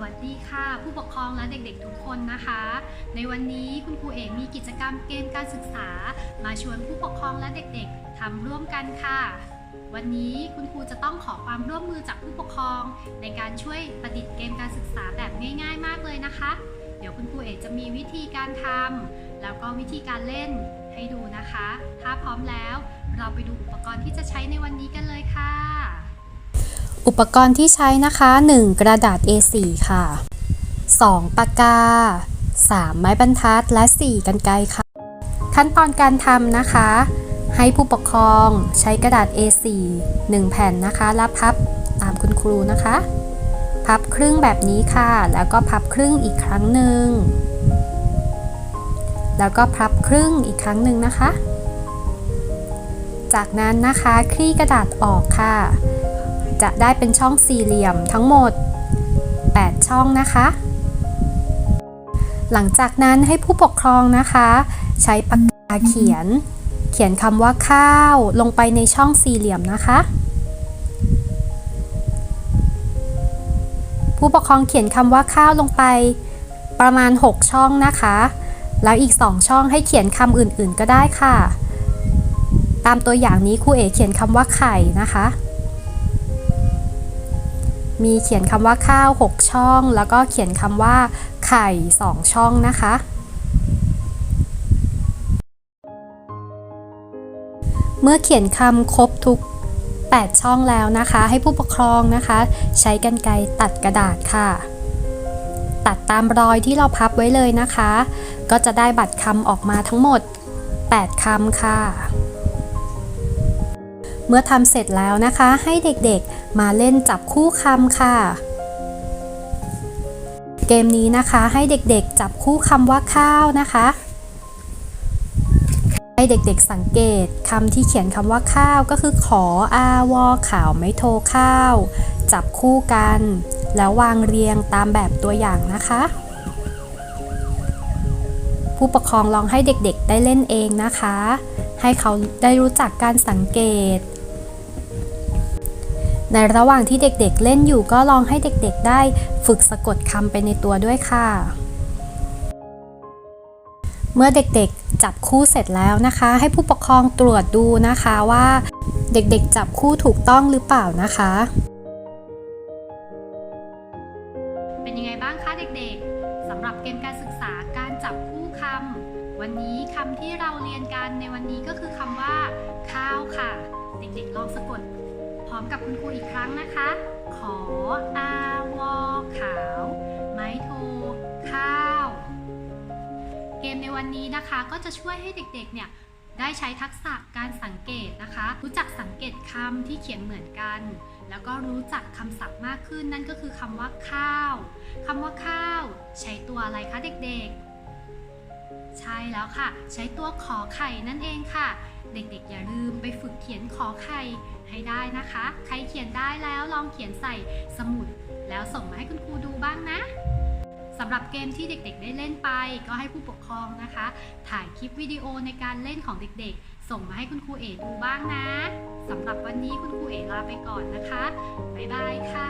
วัสดีค่ะ ผู้ปกครองและเด็กๆทุกคนนะคะ ในวันนี้คุณครูเอกมีกิจกรรมเกมการศึกษา มาชวนผู้ปกครองและเด็กๆทำร่วมกันค่ะ วันนี้คุณครูจะต้องขอความร่วมมือจากผู้ปกครอง ในการช่วยประดิษฐ์เกมการศึกษาแบบง่าย ๆ มากเลยนะคะ เดี๋ยวคุณครูเอกจะมีวิธีการทำแล้วก็วิธีการเล่นให้ดูนะคะ ถ้าพร้อมแล้ว เราไปดูอุปกรณ์ที่จะใช้ในวันนี้กันเลยค่ะ อุปกรณ์ที่ใช้นะคะ 1. กระดาษ A4 ค่ะ 2. ปากกา 3. ไม้บรรทัด และ 4. กันไกรค่ะ ขั้นตอนการทำนะคะ ให้ผู้ปกครองใช้กระดาษ A4 1 แผ่นนะคะ แล้วพับตามคุณครูนะคะ พับครึ่งแบบนี้ค่ะ แล้วก็พับครึ่งอีกครั้งหนึ่ง แล้วก็พับครึ่งอีกครั้งหนึ่งนะคะ จากนั้นนะคะ คลี่กระดาษออกค่ะ จะได้เป็นช่องสี่เหลี่ยมทั้งหมด 8 ช่องนะคะ หลังจากนั้นให้ผู้ปกครองนะคะ ใช้ปากกาเขียน เขียนคำว่าข้าวลงไปในช่องสี่เหลี่ยมนะคะ ผู้ปกครองเขียนคำว่าข้าวลงไปประมาณ 6 ช่องนะคะ แล้วอีก 2 ช่องให้เขียนคำอื่นๆก็ได้ค่ะ ตามตัวอย่างนี้ครูเอเขียนคำว่าไข่นะคะ มีเขียนคำว่าข้าว 6 ช่อง แล้วก็เขียนคำว่าไข่ 2 ช่องนะคะ เมื่อเขียนคำครบทุก 8 ช่องแล้วนะคะ ให้ผู้ปกครองนะคะ ใช้กรรไกรตัดกระดาษค่ะ ตัดตามรอยที่เราพับไว้เลยนะคะ ก็จะได้บัตรคำออกมาทั้งหมด 8คำค่ะ เมื่อทำเสร็จแล้วนะคะให้เด็กๆ มาเล่นจับคู่คำค่ะ เกมนี้นะคะให้เด็กๆจับคู่คำว่าข้าวนะคะ ให้เด็กๆสังเกตคำที่เขียนคำว่าข้าวก็คือขออาวอข่าวไม่โทรข้าว จับคู่กัน แล้ววางเรียงตามแบบตัวอย่างนะคะผู้ปกครองลองให้เด็กๆได้เล่นเองนะคะ ให้เขาได้รู้จักการสังเกต ในระหว่างที่เด็กๆเล่นอยู่ก็ลองให้เด็กๆ ได้ฝึกสะกดคำไปในตัวด้วยค่ะ เมื่อเด็กๆจับคู่เสร็จแล้วนะคะ ให้ผู้ปกครองตรวจดูนะคะว่าเด็กๆ จับคู่ถูกต้องหรือเปล่านะคะ เป็นยังไงบ้างคะเด็กๆสำหรับเกมการศึกษาการจับคู่คำวันนี้คำที่เราเรียนกันในวันนี้ก็คือคำว่า ข้าวค่ะ เด็กๆลองสะกด ร้อมกับคุณครูอีกครั้งนะคะ ขออาวอขาว ไม้โท ข้าว เกมในวันนี้นะคะก็จะช่วยให้เด็กๆ เนี่ยได้ใช้ทักษะการสังเกตนะคะ รู้จักสังเกตคำที่เขียนเหมือนกัน แล้วก็รู้จักคำศัพท์มากขึ้นนั่นก็คือคำว่าข้าวคำว่าข้าว ใช้ตัวอะไรคะเด็กๆ ใช่แล้วค่ะ ใช้ตัวขอไข่นั่นเองค่ะ เด็กๆ อย่าลืมไปฝึกเขียนขอไข่ ให้ได้นะคะ ใครเขียนได้แล้วลองเขียนใส่สมุด แล้วส่งมาให้คุณครูดูบ้างนะสำหรับเกมที่เด็กๆ ได้เล่นไป ก็ให้ผู้ปกครองนะคะ ถ่ายคลิปวิดีโอในการเล่นของเด็กๆ ส่งมาให้คุณครูเอดูบ้างนะสำหรับวันนี้คุณครูเอลาไปก่อนนะคะ บ๊ายบายค่ะ